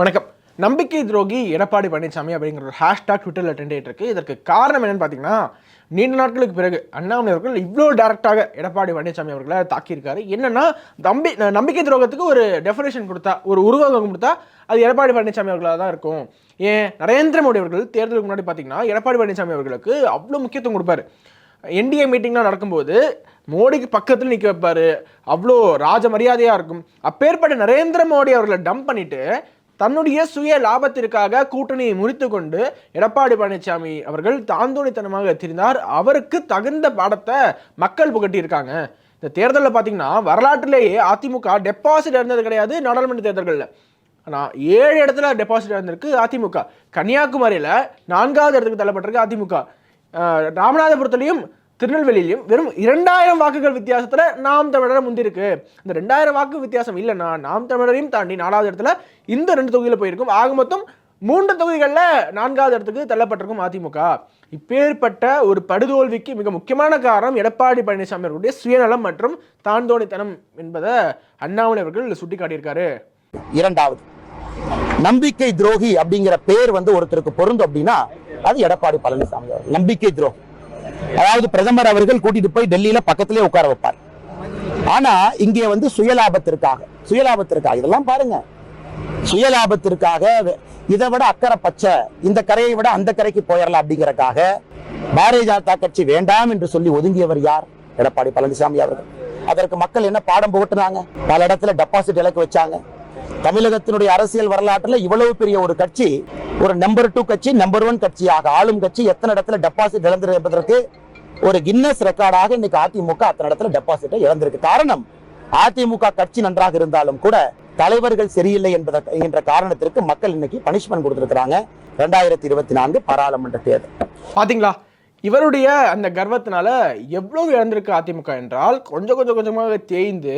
வணக்கம். நம்பிக்கை துரோகி எடப்பாடி பழனிசாமி அப்படிங்கிற ஒரு ஹேஷ்டாக் ட்விட்டரில் ட்ரெண்ட் ஆகிட்டு இருக்கு. இதற்கு காரணம் என்னன்னு பார்த்தீங்கன்னா நீண்ட நாட்களுக்கு பிறகு அண்ணாமலை அவர்கள் இவ்வளோ டேரக்டாக எடப்பாடி பழனிசாமி அவர்களை தாக்கியிருக்காரு. என்னன்னா நம்பி நம்பிக்கை துரோகத்துக்கு ஒரு டெஃபினேஷன் கொடுத்தா ஒரு உருவகம் கொடுத்தா அது எடப்பாடி பழனிசாமி அவர்களாக தான் இருக்கும். ஏன்? நரேந்திர மோடி அவர்கள் தேர்தலுக்கு முன்னாடி பார்த்தீங்கன்னா எடப்பாடி பழனிசாமி அவர்களுக்கு அவ்வளோ முக்கியத்துவம் கொடுப்பாரு. என்டிஏ மீட்டிங்லாம் நடக்கும்போது மோடிக்கு பக்கத்தில் நிற்க வைப்பார். அவ்வளோ ராஜ மரியாதையாக இருக்கும். அப்பேற்பட்ட நரேந்திர மோடி அவர்களை டம்ப் பண்ணிவிட்டு தன்னுடைய சுய லாபத்திற்காக கூட்டணியை முறித்து கொண்டு எடப்பாடி பழனிசாமி அவர்கள் தாந்தோணித்தனமாக தெரிந்தார். அவருக்கு தகுந்த பாடத்தை மக்கள் புகட்டியிருக்காங்க. இந்த தேர்தலில் பார்த்தீங்கன்னா வரலாற்றிலேயே அதிமுக டெபாசிட் இருந்தது கிடையாது நாடாளுமன்ற தேர்தல்களில். ஆனால் ஏழு இடத்துல டெபாசிட் இருந்திருக்கு அதிமுக. கன்னியாகுமரியில் நான்காவது இடத்துக்கு தள்ளப்பட்டிருக்கு அதிமுக. ராமநாதபுரத்துலேயும் திருநெல்வேலியிலையும் வெறும் இரண்டாயிரம் வாக்குகள் வித்தியாசத்தில் நாம் தமிழரை முந்திருக்கு. இந்த ரெண்டாயிரம் வாக்கு வித்தியாசம் இல்லைன்னா நாம் தமிழரையும் தாண்டி நாலாவது இடத்துல இந்த ரெண்டு தொகுதியில் போயிருக்கும். ஆக மொத்தம் மூன்று தொகுதிகளில் நான்காவது இடத்துக்கு தள்ளப்பட்டிருக்கும் அதிமுக. இப்பேற்பட்ட ஒரு படுதோல்விக்கு மிக முக்கியமான காரணம் எடப்பாடி பழனிசாமி அவர்களுடைய சுயநலம் மற்றும் தாந்தோணித்தனம் என்பதை அண்ணாமலை அவர்கள் சுட்டிக்காட்டியிருக்காரு. இரண்டாவது நம்பிக்கை துரோகி அப்படிங்கிற பேர் வந்து ஒருத்தருக்கு பொருந்தும் அப்படின்னா அது எடப்பாடி பழனிசாமி நம்பிக்கை துரோகி. அதாவது பிரதமர் அவர்கள் கூட்டிட்டு போய் டெல்லியில பக்கத்திலே உட்கார வைப்பார். ஆனா இங்கே வந்து சுயலாபத்திற்காக சுயலாபத்திற்காக இதெல்லாம் பாருங்க. சுயலாபத்திற்காக இதை விட அக்கறை பச்சை இந்த கரையை விட அந்த கரைக்கு போயிடலாம் அப்படிங்கறக்காக பாரதிய ஜனதா கட்சி வேண்டாம் என்று சொல்லி ஒதுங்கியவர் யார்? எடப்பாடி பழனிசாமி அவர்கள். அதற்கு மக்கள் என்ன பாடம் போட்டுனாங்க பல இடத்துல டெபாசிட் இலக்கு வச்சாங்க. தமிழகத்தினுடைய அரசியல் வரலாற்றுல இவ்வளவு பெரிய ஒரு கட்சி ஒரு நம்பர் டூ கட்சி நம்பர் ஒன் கட்சியாக ஆளும் கட்சி எத்தனை இடத்துல டெபாசிட் இழந்தது என்பதற்கு ஒரு கின்னஸ் ரெக்கார்டாக இன்னைக்கு அதிமுக அத்தனை இடத்துல டெபாசிட்டை இழந்திருக்கு. காரணம் அதிமுக கட்சி நன்றாக இருந்தாலும் கூட தலைவர்கள் சரியில்லை என்பத என்ற காரணத்திற்கு மக்கள் இன்னைக்கு பனிஷ்மெண்ட் கொடுத்திருக்கிறாங்க. ரெண்டாயிரத்தி இருபத்தி நான்கு பாராளுமன்ற தேர்தல். பாத்தீங்களா? இவருடைய அந்த கர்வத்தினால எவ்வளவு இழந்திருக்கு அதிமுக என்றால் கொஞ்சம் கொஞ்சம் கொஞ்சமாக தேய்ந்து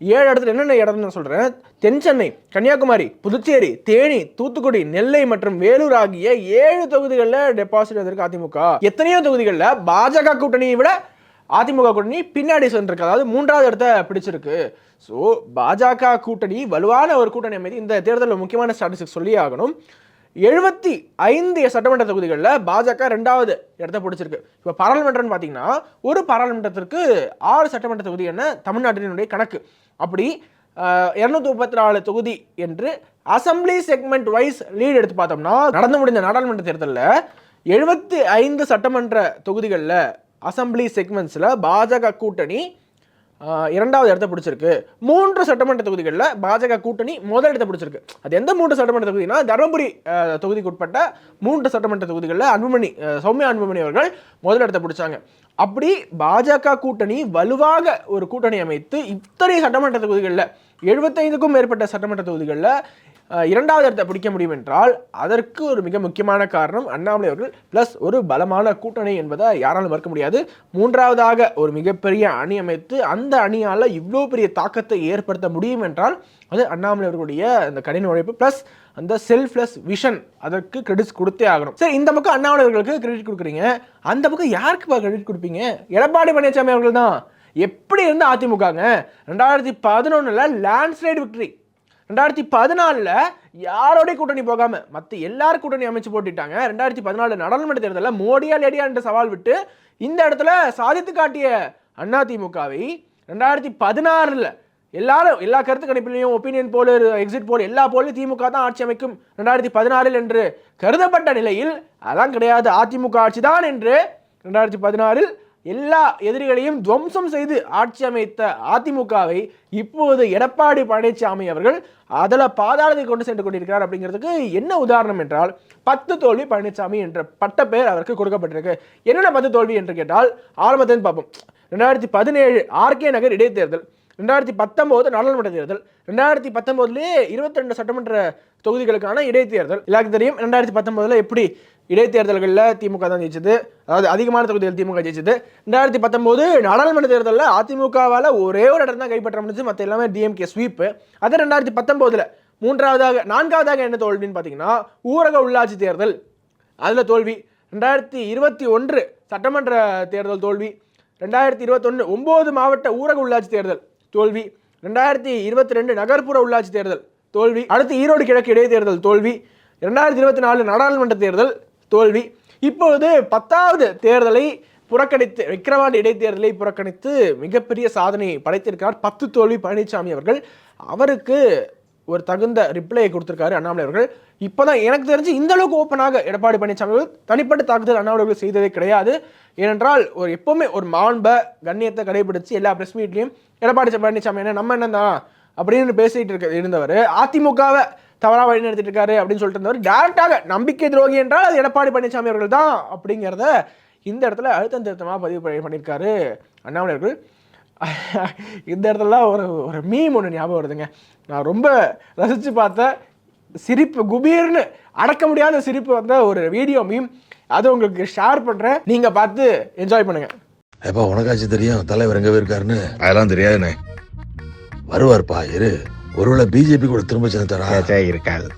ஏழு இடத்துல என்னென்ன இடம்னு நான் சொல்கிறேன் தென் சென்னை கன்னியாகுமரி புதுச்சேரி தேனி தூத்துக்குடி நெல்லை மற்றும் வேலூர் ஆகிய ஏழு தொகுதிகளில் டெபாசிட் வந்திருக்கு அதிமுக. எத்தனையோ தொகுதிகளில் பாஜக கூட்டணியை விட அதிமுக கூட்டணி பின்னாடி சென்றிருக்கு. அதாவது மூன்றாவது இடத்த பிடிச்சிருக்கு. ஸோ பாஜக கூட்டணி வலுவான ஒரு கூட்டணி அமைதி இந்த தேர்தலில் முக்கியமான ஸ்டாட்டிஸ்டிக்ஸ் சொல்லி ஆகணும். எழுபத்தி ஐந்து சட்டமன்ற தொகுதிகளில் பாஜக ரெண்டாவது இடத்த பிடிச்சிருக்கு. இப்போ பாராளுமன்றம்னு பார்த்தீங்கன்னா ஒரு பாராளுமன்றத்திற்கு ஆறு சட்டமன்ற தொகுதி என்ன? தமிழ்நாட்டினுடைய கணக்கு. அப்படி இரநூத்தி முப்பத்தி நாலு தொகுதி என்று அசம்பிளி செக்மெண்ட் வைஸ் லீடு எடுத்து பார்த்தோம்னா நடந்து முடிந்த நாடாளுமன்ற தேர்தலில் எழுபத்தி ஐந்து சட்டமன்ற தொகுதிகளில் அசம்பிளி செக்மெண்ட்ஸில் பாஜக கூட்டணி இரண்டாவது இடத்த பிடிச்சிருக்கு. மூன்று சட்டமன்ற தொகுதிகளில் பாஜக கூட்டணி முதல் இடத்த பிடிச்சிருக்கு. அது எந்த மூன்று சட்டமன்ற தொகுதினா தருமபுரி தொகுதிக்கு உட்பட்ட மூன்று சட்டமன்ற தொகுதிகளில் அன்புமணி சௌமியா அன்புமணி அவர்கள் முதல் இடத்த பிடிச்சாங்க. அப்படி பாஜக கூட்டணி வலுவாக ஒரு கூட்டணி அமைத்து இத்தனை சட்டமன்ற தொகுதிகளில் எழுபத்தைந்துக்கும் மேற்பட்ட சட்டமன்ற தொகுதிகளில் இரண்டாவது இடத்தை பிடிக்க முடியும் என்றால் அதற்கு ஒரு மிக முக்கியமான காரணம் அண்ணாமலை அவர்கள் ப்ளஸ் ஒரு பலமான கூட்டணி என்பதை யாராலும் மறுக்க முடியாது. மூன்றாவதாக ஒரு மிகப்பெரிய அணி அமைத்து அந்த அணியால் இவ்வளோ பெரிய தாக்கத்தை ஏற்படுத்த முடியும் என்றால் அது அண்ணாமலை அவர்களுடைய அந்த கடின உழைப்பு ப்ளஸ் அந்த செல்ஃப்லெஸ் விஷன் அதற்கு கிரெடிட்ஸ் கொடுத்தே ஆகணும். சரி இந்த பக்கம் அண்ணாமலை அவர்களுக்கு கிரெடிட் கொடுக்குறீங்க. அந்த பக்கம் யாருக்கு கிரெடிட் கொடுப்பீங்க? எடப்பாடி பழனிசாமி அவர்கள் தான். எப்படி இருந்து அதிமுகங்க? ரெண்டாயிரத்தி பதினொன்றில் லேண்ட்ஸ்லைடு விக்டரி ரெண்டாயிரத்தி பதினாலில் யாரோடைய கூட்டணி போகாமல் மற்ற எல்லாரும் கூட்டணி அமைச்சு போட்டுட்டாங்க. ரெண்டாயிரத்தி பதினாலு நாடாளுமன்ற தேர்தலில் மோடியா லேடியா என்ற சவால் விட்டு இந்த இடத்துல சாதித்து காட்டிய அதிமுகவை ரெண்டாயிரத்தி பதினாறில் எல்லாரும் எல்லா கருத்து கணிப்பிலையும் ஒப்பீனியன் போல் எக்ஸிட் போல் எல்லா போலையும் திமுக தான் ஆட்சி அமைக்கும் ரெண்டாயிரத்தி பதினாறில் என்று கருதப்பட்ட நிலையில் அதான் கிடையாது. அதிமுக ஆட்சி தான் என்று ரெண்டாயிரத்தி பதினாறில் எல்லா எதிரிகளையும் துவம்சம் செய்து ஆட்சி அமைத்த அதிமுகவை இப்போது எடப்பாடி பழனிசாமி அவர்கள் அதில் பாதாளத்தை கொண்டு சென்று கொண்டிருக்கிறார் அப்படிங்கிறதுக்கு என்ன உதாரணம் என்றால் பத்து தோல்வி பழனிசாமி என்ற பட்ட பெயர் அவருக்கு கொடுக்கப்பட்டிருக்கு. என்னென்ன பத்து தோல்வி என்று கேட்டால் ஆரம்பத்திலிருந்து பார்ப்போம். ரெண்டாயிரத்தி பதினேழு ஆர்கே நகர் இடைத்தேர்தல் ரெண்டாயிரத்தி பத்தொம்போது நாடாளுமன்ற தேர்தல் ரெண்டாயிரத்தி பத்தொம்போதுலேயே இருபத்தி ரெண்டு சட்டமன்ற தொகுதிகளுக்கான இடைத்தேர்தல். எல்லாருக்கும் தெரியும் ரெண்டாயிரத்தி பத்தொம்போதில் எப்படி இடைத்தேர்தல்களில் திமுக தான் ஜெயிச்சது. அதாவது அதிகமான தொகுதிகள் திமுக ஜெயிச்சது. ரெண்டாயிரத்தி பத்தொம்போது நாடாளுமன்ற தேர்தலில் அதிமுகவால் ஒரே ஒரு இடம் தான் கைப்பற்ற முடிஞ்சு மற்ற எல்லாமே டிஎம்கே ஸ்வீப்பு அது ரெண்டாயிரத்தி பத்தொம்போதில் மூன்றாவதாக நான்காவதாக என்ன தோல்வின்னு பார்த்தீங்கன்னா ஊரக உள்ளாட்சி தேர்தல். அதில் தோல்வி. ரெண்டாயிரத்தி இருபத்தி ஒன்று சட்டமன்ற தேர்தல் தோல்வி. ரெண்டாயிரத்தி இருபத்தொன்று ஒம்பது மாவட்ட ஊரக உள்ளாட்சி தேர்தல் தோல்வி. ரெண்டாயிரத்தி இருபத்தி ரெண்டு நகர்ப்புற உள்ளாட்சி தேர்தல் தோல்வி. அடுத்து ஈரோடு கிழக்கு இடைத்தேர்தல் தோல்வி. இரண்டாயிரத்தி இருபத்தி நாலு நாடாளுமன்ற தேர்தல் தோல்வி. இப்பொழுது பத்தாவது தேர்தலை புறக்கணித்து விக்கிரவாண்டி இடைத்தேர்தலை புறக்கணித்து மிகப்பெரிய சாதனை படைத்திருக்கிறார் பத்து தோல்வி பழனிசாமி அவர்கள். அவருக்கு ஒரு தகுந்த ரிப்ளையை கொடுத்திருக்காரு அண்ணாமலை அவர்கள். இப்போதான் எனக்கு தெரிஞ்சு இந்த அளவுக்கு ஓப்பனாக எடப்பாடி பழனிசாமி அவர்கள் தனிப்பட்ட தாக்குதல் அண்ணாமலை அவர்கள் செய்ததே கிடையாது. ஏனென்றால் ஒரு எப்பவுமே ஒரு மாண்ப கண்ணியத்தை கடைபிடிச்சு எல்லா பிரஸ் மீட்லையும் எடப்பாடி பழனிசாமி என்ன நம்ம என்னதான் அப்படின்னு பேசிட்டு இருக்க இருந்தவர். அதிமுகவை தவறாக வழி நடத்திட்டு இருக்காரு அப்படின்னு சொல்லிட்டு இருந்தவர் டேரெக்டாக நம்பிக்கை துரோகி என்றால் அது எடப்பாடி பழனிசாமி அவர்கள் தான் அப்படிங்கிறத இந்த இடத்துல அழுத்தம் திருத்தமாக பதிவு பண்ணி- பண்ணியிருக்காரு. அண்ணாமலை அவர்கள். இந்த இடத்துல ஒரு ஒரு மீம் ஒன்று ஞாபகம் வருதுங்க. நான் ரொம்ப ரசித்து பார்த்த சிரிப்பு குபீர்னு அடக்க முடியாத சிரிப்பு வந்த ஒரு வீடியோ மீம் அது உங்களுக்கு ஷேர் பண்ணுறேன் நீங்கள் பார்த்து என்ஜாய் பண்ணுங்க. ஏப்பா உனக்காச்சும் தெரியும் தலைவர் எங்கே இருக்காருன்னு அதெல்லாம் தெரியாதுண்ணே. வருவார்ப்பா இரு. ஒருவேளை பிஜேபி கூட திரும்ப சேர்ந்தாரா சேச்சே இருக்காது.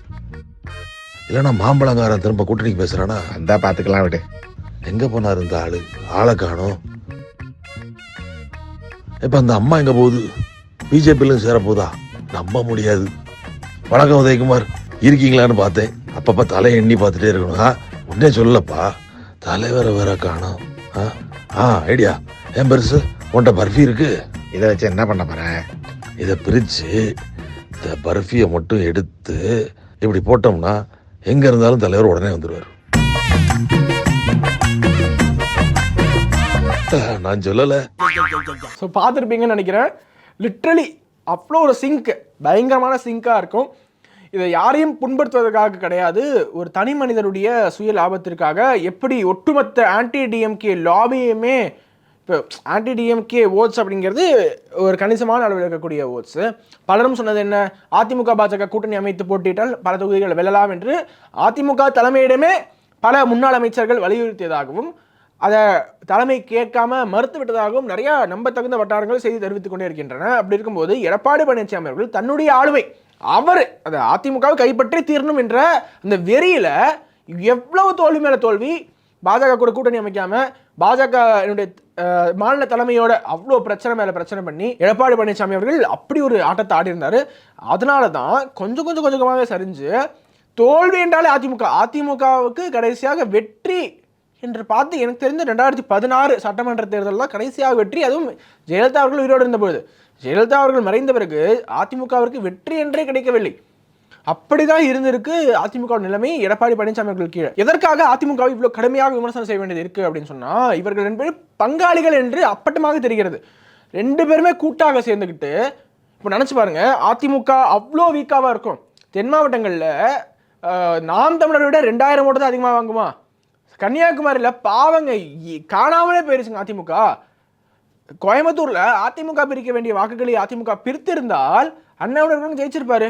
இல்லைன்னா மாம்பழங்காரன் திரும்ப கூட்டணிக்கு பேசுறானா? வந்தா பாத்துக்கலாம் விடு. எங்க போனாரு இந்த ஆளு? ஆளை காணோம். இப்ப அந்த அம்மா எங்க போகுது? பிஜேபியிலும் சேர போதா? நம்ப முடியாது. வணக்கம் உதயகுமார். இருக்கீங்களான்னு பார்த்தேன். அப்பப்ப தலை எண்ணி பார்த்துட்டே இருக்கணும். ஆ, உடனே சொல்லப்பா. தலைவரை வேற காணோம். ஆ, ஆ ஐடியா. ஏன் பெருசு? உன்கிட்ட பர்ஃபி இருக்கு. இதை வச்சு என்ன பண்ண போற? இதை பிரிச்சு இந்த பர்ஃபியை மட்டும் எடுத்து இப்படி போட்டோம்னா எங்கே இருந்தாலும் தலைவர் உடனே வந்துடுவார் நான் சொல்லல. ஸோ பார்த்துருப்பீங்கன்னு நினைக்கிறேன். லிட்ரலி அவ்வளோ ஒரு சிங்க் பயங்கரமான சிங்காக இருக்கும். இதை யாரையும் புண்படுத்துவதற்காக கிடையாது. ஒரு தனி மனிதருடைய சுய லாபத்திற்காக எப்படி ஒட்டுமொத்த ஆன்டி டிஎம்கே லாபியுமே இப்போ ஆன்டி டிஎம்கே ஓட்ஸ் அப்படிங்கிறது ஒரு கணிசமான அளவில் இருக்கக்கூடிய ஓட்ஸ் பலரும் சொன்னது என்ன? அதிமுக பாஜக கூட்டணி அமைத்து போட்டியிட்டால் பல தொகுதிகள் வெல்லலாம் என்று அதிமுக தலைமையிடமே பல முன்னாள் அமைச்சர்கள் வலியுறுத்தியதாகவும் அதை தலைமை கேட்காம மறுத்து விட்டதாகவும் நம்ப நம்பத்தகுந்த வட்டாரங்கள் செய்தி தெரிவித்துக் கொண்டே இருக்கின்றன. அப்படி இருக்கும்போது எடப்பாடி பழனிசாமி அவர்கள் தன்னுடைய ஆளுமை அவர் அந்த அதிமுகவை கைப்பற்றி தீரணும் என்ற அந்த வெறியில் எவ்வளவு தோல்வி மேலே தோல்வி பாஜக கூட கூட்டணி அமைக்காமல் பாஜக என்னுடைய மாநில தலைமையோட அவ்வளோ பிரச்சனை மேலே பிரச்சனை பண்ணி எடப்பாடி பழனிசாமி அவர்கள் அப்படி ஒரு ஆட்டத்தை ஆடி இருந்தார் அதனால தான் கொஞ்சம் கொஞ்சம் கொஞ்சமாக சரிஞ்சு தோல்வி என்றாலே அதிமுக. அதிமுகவுக்கு கடைசியாக வெற்றி என்று பார்த்து எனக்கு தெரிஞ்ச ரெண்டாயிரத்தி பதினாறு சட்டமன்ற தேர்தல் தான் கடைசியாக வெற்றி அதுவும் ஜெயலலிதா அவர்கள் உயிரோடு இருந்தபோது ஜெயலலிதா அவர்கள் மறைந்த பிறகு அதிமுகவிற்கு வெற்றி என்றே கிடைக்கவில்லை. அப்படிதான் இருந்திருக்கு அதிமுக நிலைமை. எடப்பாடி பழனிசாமி அவர்கள் கீழே. எதற்காக அதிமுக இவ்வளவு கடுமையாக விமர்சனம் செய்ய வேண்டியது இருக்கு அப்படின்னு சொன்னா இவர்கள் ரெண்டு பேரும் பங்காளிகள் என்று அப்பட்டமாக தெரிகிறது. ரெண்டு பேருமே கூட்டாக சேர்ந்துக்கிட்டு இப்போ நினச்சி பாருங்க அதிமுக அவ்வளோ வீக்காவாக இருக்கும். தென் மாவட்டங்களில் நாம் தமிழரை விட ரெண்டாயிரம் ஓட்டு தான் அதிகமாக வாங்குமா? கன்னியாகுமரியில் பாவங்க காணாமலே போயிருச்சுங்க அதிமுக. கோயம்புத்தூரில் அதிமுக பிரிக்க வேண்டிய வாக்குகளை அதிமுக பிரித்திருந்தால் அண்ணாமலை ஜெயிச்சிருப்பாரு.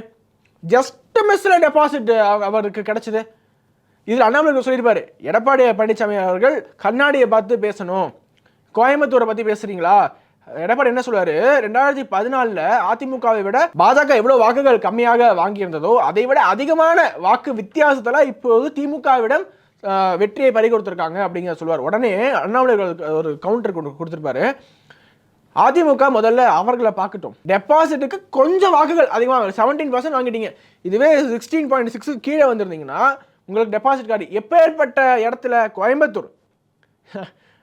ஜஸ்ட் மிஸ்ல டெபாசிட் அவருக்கு கிடைச்சது. இதில் அண்ணாமலை சொல்லியிருப்பார் எடப்பாடி பழனிசாமி அவர்கள் கண்ணாடியை பார்த்து பேசணும். கோயம்புத்தூரை பற்றி பேசுறீங்களா? எடப்பாடி என்ன சொல்றாரு ரெண்டாயிரத்தி பதினாலில் அதிமுகவை விட பாஜக எவ்வளோ வாக்குகள் கம்மியாக வாங்கியிருந்ததோ அதை விட அதிகமான வாக்கு வித்தியாசத்தில் இப்போது திமுகவிடம் வெற்றியை பறி கொடுத்துருக்காங்க அப்படிங்கிற சொல்லுவார். உடனே அண்ணாமலை ஒரு கவுண்டர் கொடுத்துருப்பாரு. அதிமுக முதல்ல அவர்களை பார்க்கட்டும். டெபாசிட்டுக்கு கொஞ்சம் வாக்குகள் அதிகமாக செவன்டீன் பர்சன்ட் வாங்கிட்டீங்க. இதுவே சிக்ஸ்டீன் பாயிண்ட் சிக்ஸ் கீழே வந்திருந்தீங்கன்னா உங்களுக்கு டெபாசிட் கார்டு எப்பேற்பட்ட இடத்துல கோயம்புத்தூர்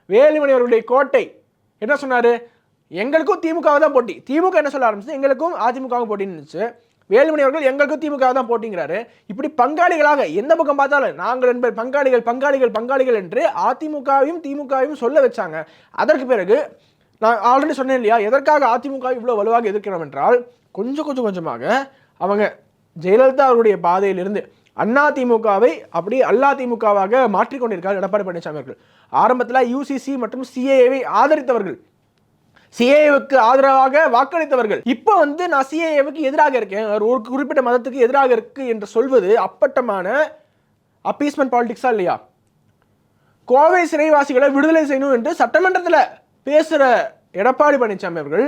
வேலுமணி அவருடைய கோட்டை என்ன சொன்னார்? எங்களுக்கும் திமுக தான் போட்டி. திமுக என்ன சொல்ல ஆரம்பிச்சு எங்களுக்கும் அதிமுகவும் போட்டின்னு இருந்துச்சு. வேலுமணி அவர்கள் எங்களுக்கும் திமுக தான் போட்டிங்கிறாரு. இப்படி பங்காளிகளாக எந்த பக்கம் பார்த்தாலும் நாங்கள் என்பது பங்காளிகள் பங்காளிகள் பங்காளிகள் என்று அதிமுகவையும் திமுகவையும் சொல்ல வச்சாங்க. அதற்கு பிறகு நான் ஆல்ரெடி சொன்னேன் இல்லையா எதற்காக அதிமுக இவ்வளோ வலுவாக எதிர்க்கிறோம் என்றால் கொஞ்சம் கொஞ்சம் கொஞ்சமாக அவங்க ஜெயலலிதா அவருடைய பாதையிலிருந்து அண்ணா திமுகவை அப்படி அல்லா திமுகவாக மாற்றிக்கொண்டிருக்கார் எடப்பாடி பழனிசாமி அவர்கள். ஆரம்பத்தில் யூசிசி மற்றும் சிஏஏவை ஆதரித்தவர்கள். சிஏஏவுக்கு ஆதரவாக வாக்களித்தவர்கள். இப்போ வந்து நான் சிஏஏவுக்கு எதிராக இருக்கேன் ஒரு ஒரு குறிப்பிட்ட மதத்துக்கு எதிராக இருக்கு என்று சொல்வது அப்பட்டமான அப்பீஸ்மெண்ட் பாலிடிக்ஸா இல்லையா? கோவை சிறைவாசிகளை விடுதலை செய்யணும் என்று சட்டமன்றத்தில் பேசுகிற எடப்பாடி பழனிசாமி அவர்கள்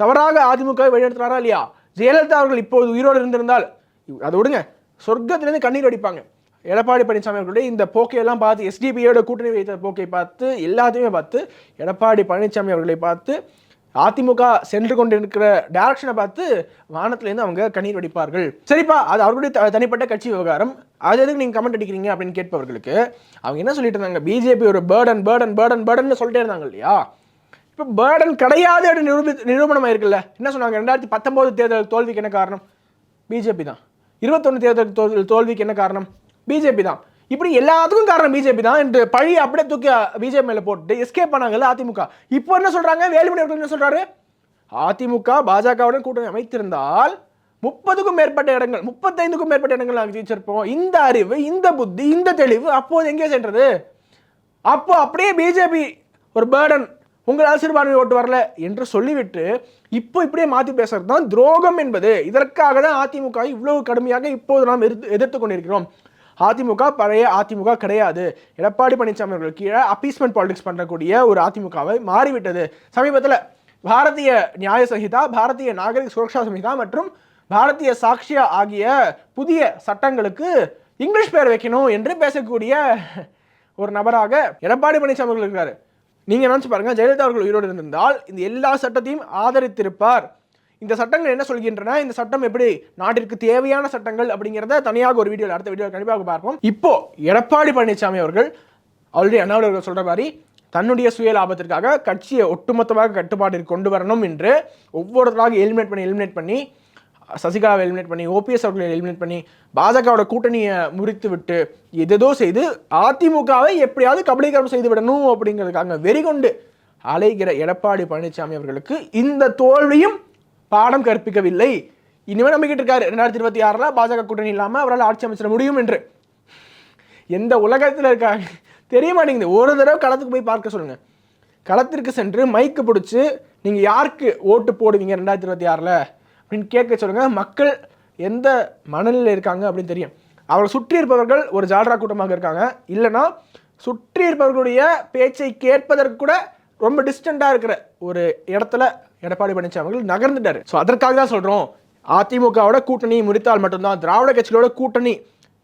தவறாக அதிமுக வழிநடத்துறாரா இல்லையா? ஜெயலலிதா அவர்கள் இப்போது உயிரோடு இருந்திருந்தால் அதை விடுங்க சொர்க்கத்திலேருந்து கண்ணீர் அடிப்பாங்க. எடப்பாடி பழனிசாமி அவர்களுடைய இந்த போக்கையெல்லாம் பார்த்து எஸ்டிபியோட கூட்டணி வைத்த போக்கை பார்த்து எல்லாத்தையுமே பார்த்து எடப்பாடி பழனிசாமி அவர்களை பார்த்து அதிமுக சென்று கொண்டிருக்கிற டைரக்ஷனை பார்த்து வானத்திலேருந்து அவங்க கண்ணீர் வடிப்பார்கள். சரிப்பா அது அவர்களுடைய தனிப்பட்ட கட்சி விவகாரம். அது எதுக்கு நீங்கள் கமெண்ட் அடிக்கிறீங்க அப்படின்னு கேட்பவர்களுக்கு அவங்க என்ன சொல்லிட்டு இருந்தாங்க? பிஜேபி ஒரு பேர்டன் பேர்டன் பேர்டன் பேர்டன் சொல்லிட்டே இருந்தாங்க இல்லையா? இப்போ பேர்டன் கிடையாது அப்படின்னு நிரூபி நிரூபணம் ஆயிருக்குல்ல என்ன சொன்னாங்க? ரெண்டாயிரத்தி பத்தொம்போது தேர்தல் தோல்விக்கு என்ன காரணம்? பிஜேபி தான். இருபத்தொன்று தேர்தல் தோல் தோல்விக்கு என்ன காரணம்? பிஜேபி தான். இப்படி எல்லாத்துக்கும் காரணம் பிஜேபி தான். என்று பழி அப்படியே தூக்கி பிஜேபி மேலே போட்டு எஸ்கேப் பண்ணாங்கல்ல அதிமுக இப்போ என்ன சொல்கிறாங்க வேலுமணி அவர்கள் என்ன சொல்கிறாரு அதிமுக பாஜகவுடன் கூட்டணி அமைத்திருந்தால் முப்பதுக்கும் மேற்பட்ட இடங்கள் முப்பத்தைந்துக்கும் மேற்பட்ட இடங்கள் நாங்கள் ஜெயிச்சிருப்போம். இந்த அறிவு இந்த புத்தி இந்த தெளிவு அப்போது எங்கே சென்றது? அப்போ அப்படியே பிஜேபி ஒரு பேர்டன் உங்கள் ஆசீர்வாதம் ஓட்டு வரல என்று சொல்லிவிட்டு இப்போ இப்படியே மாற்றி பேசுறது தான் துரோகம் என்பது. இதற்காக தான் அதிமுக இவ்வளவு கடுமையாக இப்போது நாம் எதிர்த்து எதிர்த்து கொண்டிருக்கிறோம். அதிமுக பழைய அதிமுக கிடையாது. எடப்பாடி பழனிசாமி அவர்கள் கீழே அப்பீஸ்மெண்ட் பாலிடிக்ஸ் பண்ணக்கூடிய ஒரு அதிமுகவை மாறிவிட்டது. சமீபத்தில் பாரதிய நியாய சகிதா பாரதிய நாகரிக சுரக்ஷா சமிதா மற்றும் பாரதிய சாக்ஷியா ஆகிய புதிய சட்டங்களுக்கு இங்கிலீஷ் பெயர் வைக்கணும் என்று பேசக்கூடிய ஒரு நபராக எடப்பாடி பழனிசாமி அவர்கள் இருக்காரு. நீங்கள் நினச்சி பாருங்க ஜெயலலிதா அவர்கள் உயிரோடு இருந்திருந்தால் இந்த எல்லா சட்டத்தையும் ஆதரித்திருப்பார். இந்த சட்டங்கள் என்ன சொல்கின்றன? இந்த சட்டம் எப்படி நாட்டிற்கு தேவையான சட்டங்கள் அப்படிங்கிறத தனியாக ஒரு வீடியோவில் அடுத்த வீடியோ கண்டிப்பாக பார்ப்போம். இப்போ எடப்பாடி பழனிசாமி அவர்கள் ஆல்ரெடி அண்ணாவில் அவர்கள் சொல்கிற மாதிரி தன்னுடைய சுய லாபத்திற்காக கட்சியை ஒட்டுமொத்தமாக கட்டுப்பாட்டிற்கு கொண்டு வரணும் என்று ஒவ்வொருத்தராக எலிமினேட் பண்ணி எலிமினேட் பண்ணி சசிகலாவை எலிமினேட் பண்ணி ஓபிஎஸ் அவர்களை எலிமினேட் பண்ணி பாஜகவோட கூட்டணியை முறித்து விட்டு எதேதோ செய்து அதிமுகவை எப்படியாவது கபலீகரம் செய்து விடணும் அப்படிங்கிறதுக்காக வெறிகொண்டு அலைகிற எடப்பாடி பழனிசாமி அவர்களுக்கு இந்த தோல்வியும் பாடம் கற்பிக்கவில்லை. இனிமேல் நம்பிக்கிட்டு இருக்காரு. ரெண்டாயிரத்தி இருபத்தி ஆறில் பாஜக கூட்டணி இல்லாமல் அவரால் ஆட்சி அமைச்சிட முடியும் என்று. எந்த உலகத்தில் இருக்காங்க தெரிய மாட்டேங்குது. ஒரு தடவை களத்துக்கு போய் பார்க்க சொல்லுங்கள் களத்திற்கு சென்று மைக்கு பிடிச்சி நீங்கள் யாருக்கு ஓட்டு போடுவீங்க ரெண்டாயிரத்தி இருபத்தி ஆறில்? அப்படின்னு கேட்க சொல்லுங்க. மக்கள் எந்த மனநிலையில் இருக்காங்க அப்படின்னு தெரியும். அவரை சுற்றி இருப்பவர்கள் ஒரு ஜால்ரா கூட்டமாக இருக்காங்க. இல்லைன்னா சுற்றி இருப்பவர்களுடைய பேச்சை கேட்பதற்கு கூட ரொம்ப டிஸ்டண்ட்டாக இருக்கிற ஒரு இடத்துல எடப்பாடி பழனிசாமி அவர்கள் நகர்ந்துட்டார். ஸோ அதற்காக தான் சொல்கிறோம் அதிமுகவோட கூட்டணி முடித்தால் மட்டும்தான் திராவிட கட்சிகளோட கூட்டணி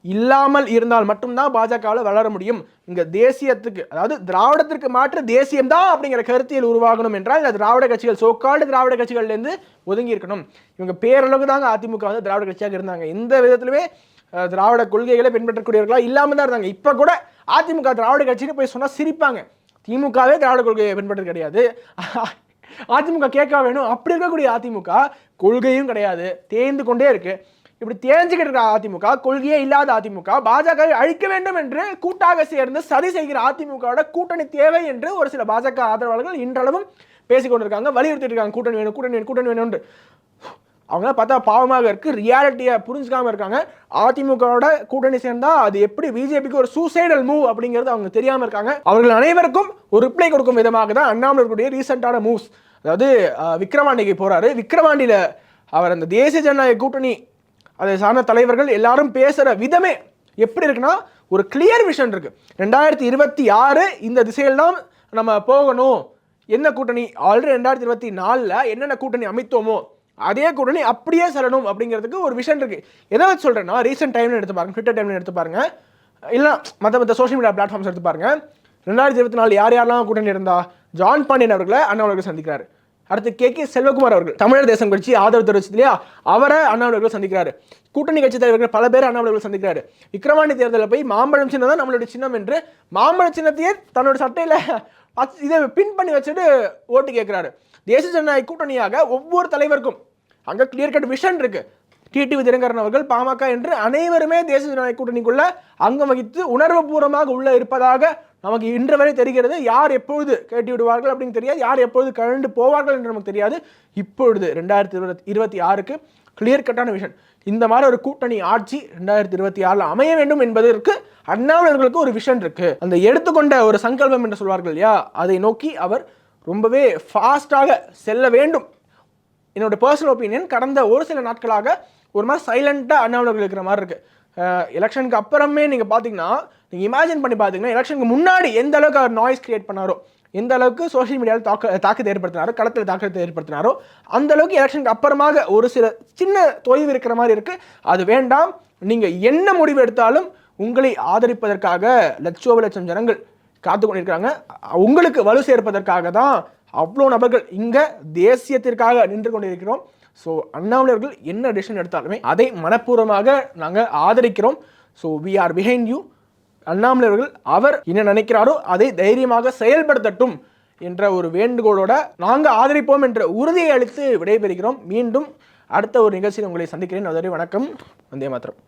இல்லாமல் இருந்தால் மட்டும்தான் பாஜகவில் வளர முடியும். இங்கே தேசியத்துக்கு அதாவது திராவிடத்திற்கு மாற்று தேசியம் தான் அப்படிங்கிற கருத்தியல் உருவாகணும் என்றால் இந்த திராவிட கட்சிகள் சோக்கால்டு திராவிட கட்சிகள்லேருந்து ஒதுங்கி இருக்கணும் இவங்க பேரளவுக்கு தாங்க அதிமுக வந்து திராவிட கட்சியாக இருந்தாங்க. எந்த விதத்திலுமே திராவிட கொள்கைகளை பின்பற்றக்கூடியவர்களாக இல்லாமல் தான் இருந்தாங்க. இப்போ கூட அதிமுக திராவிட கட்சின்னு போய் சொன்னால் சிரிப்பாங்க. திமுகவே திராவிட கொள்கையை பின்பற்றது கிடையாது. அதிமுக கேட்க வேணும்? அப்படி இருக்கக்கூடிய அதிமுக கொள்கையும் கிடையாது. தேய்ந்து கொண்டே இருக்குது இப்படி தேஞ்சுக்கிட்டு இருக்கிற அதிமுக கொள்கையே இல்லாத அதிமுக பாஜக அழிக்க வேண்டும் என்று கூட்டாக சேர்ந்து சதி செய்கிற அதிமுகவோட கூட்டணி தேவை என்று ஒரு சில பாஜக ஆதரவாளர்கள் இன்றளவும் பேசிக்கொண்டிருக்காங்க வலியுறுத்திட்டு இருக்காங்க. கூட்டணி வேணும் கூட்டணி வேணும் கூட்டணி வேணும்னு அவங்களாம் பார்த்தா பாவமாக இருக்குது ரியாலிட்டியை புரிஞ்சுக்காமல் இருக்காங்க. அதிமுகவோட கூட்டணி சேர்ந்தால் அது எப்படி பிஜேபிக்கு ஒரு சூசைடல் மூவ் அப்படிங்கிறது அவங்க தெரியாமல் இருக்காங்க. அவர்கள் அனைவருக்கும் ஒரு ரிப்ளை கொடுக்கும் விதமாக தான் அண்ணாமலையுடைய ரீசெண்டான மூவ்ஸ் அதாவது விக்ரவாண்டிக்கு போகிறாரு விக்ரவாண்டியில் அவர் அந்த தேசிய ஜனநாயக கூட்டணி அதை சார்ந்த தலைவர்கள் எல்லாரும் பேசுகிற விதமே எப்படி இருக்குன்னா ஒரு கிளியர் விஷன் இருக்குது ரெண்டாயிரத்தி இருபத்தி ஆறு இந்த திசையில் தான் நம்ம போகணும். என்ன கூட்டணி? ஆல்ரெடி ரெண்டாயிரத்தி இருபத்தி நாலில் என்னென்ன கூட்டணி அமைத்தோமோ அதே கூட்டணி அப்படியே செல்லணும் அப்படிங்கிறதுக்கு ஒரு விஷன் இருக்குது எதை வச்சு சொல்கிறேன்னா ரீசெண்ட் டைம்ல எடுத்து பாருங்க ட்விட்டர் டைம்ல எடுத்து பாருங்க. இல்லை மற்ற மற்ற சோஷியல் மீடியா பிளாட்ஃபார்ம்ஸ் எடுத்து பாருங்க. ரெண்டாயிரத்தி இருபத்தி நாலு யார் யாரெல்லாம் கூட்டணி இருந்தால் ஜான் பாண்டியன் அவர்களை அண்ணா சந்திக்கிறார். அடுத்து கே கே செல்வகுமார் அவர்கள். தமிழர் தேசம் கட்சி ஆதரவு தெரிவிச்சது இல்லையா? அவரை அண்ணாமலை சந்திக்கிறாரு. கூட்டணி கட்சி தலைவர்கள் பல பேர் அண்ணாமலை சந்திக்கிறாரு. விக்ரவாணி தேர்தலில் போய் மாம்பழம் சின்னம் தான் நம்மளுடைய சின்னம் என்று மாம்பழ சின்னத்தையே தன்னோட சட்டையில் இதை பின் பண்ணி வச்சுட்டு ஓட்டு கேட்குறாரு. தேசிய ஜனநாயக கூட்டணியாக ஒவ்வொரு தலைவருக்கும் அங்கே கிளியர் கட் விஷன் இருக்கு. டிடிவி தினகரன் அவர்கள் பாமக என்று அனைவருமே தேசிய ஜனநாயக கூட்டணிக்குள்ள அங்கம் வகித்து உணர்வுபூர்வமாக உள்ள இருப்பதாக நமக்கு இன்று வரை தெரிகிறது யார் எப்பொழுது கேட்டி விடுவார்கள் அப்படின்னு தெரியாது. யார் எப்பொழுது கழண்டு போவார்கள் என்று நமக்கு தெரியாது. இப்பொழுது ரெண்டாயிரத்தி இருபத்தி இருபத்தி ஆறுக்கு கிளியர் கட்டான விஷன் இந்த மாதிரி ஒரு கூட்டணி ஆட்சி ரெண்டாயிரத்தி இருபத்தி ஆறில் அமைய வேண்டும் என்பதற்கு அண்ணாமலர்களுக்கு ஒரு விஷன் இருக்கு. அந்த எடுத்துக்கொண்ட ஒரு சங்கல்பம் என்று சொல்வார்கள் இல்லையா? அதை நோக்கி அவர் ரொம்பவே ஃபாஸ்டாக செல்ல வேண்டும். என்னோட பர்சனல் ஒப்பீனியன் கடந்த ஒரு சில நாட்களாக ஒரு மாதிரி சைலண்டாக அண்ணாமலர்கள் இருக்கிற மாதிரி இருக்குது எலெக்ஷனுக்கு அப்புறமே நீங்கள் பார்த்தீங்கன்னா நீங்கள் இமேஜின் பண்ணி பார்த்தீங்கன்னா எலெக்ஷனுக்கு முன்னாடி எந்த அளவுக்கு அவர் நாய்ஸ் கிரியேட் பண்ணாரோ எந்த அளவுக்கு சோஷியல் மீடியாவில் தாக்க தாக்கத்தை ஏற்படுத்தினாரோ களத்தில் தாக்கத்தை ஏற்படுத்தினாரோ அந்த அளவுக்கு எலெக்ஷனுக்கு அப்புறமாக ஒரு சில சின்ன தொய்வு இருக்கிற மாதிரி இருக்குது அது வேண்டாம். நீங்கள் என்ன முடிவு எடுத்தாலும் உங்களை ஆதரிப்பதற்காக லட்சோ லட்சம் ஜனங்கள் காத்து கொண்டிருக்கிறாங்க. உங்களுக்கு வலு சேர்ப்பதற்காக தான் அவ்வளோ நபர்கள் இங்கே தேசியத்திற்காக நின்று கொண்டிருக்கிறோம். ஸோ அண்ணாமலையர்கள் என்ன டிசிஷன் எடுத்தாலுமே அதை மனப்பூர்வமாக நாங்கள் ஆதரிக்கிறோம். So we are behind you அண்ணாமலையர்கள் அவர் என்ன நினைக்கிறாரோ அதை தைரியமாக செயல்படுத்தட்டும் என்ற ஒரு வேண்டுகோளோட நாங்கள் ஆதரிப்போம் என்ற உறுதியை அளித்து விடைபெறுகிறோம். மீண்டும் அடுத்த ஒரு நிகழ்ச்சியில் உங்களை சந்திக்கிறேன். அதுவரை வணக்கம். வந்தே மாத்திரம்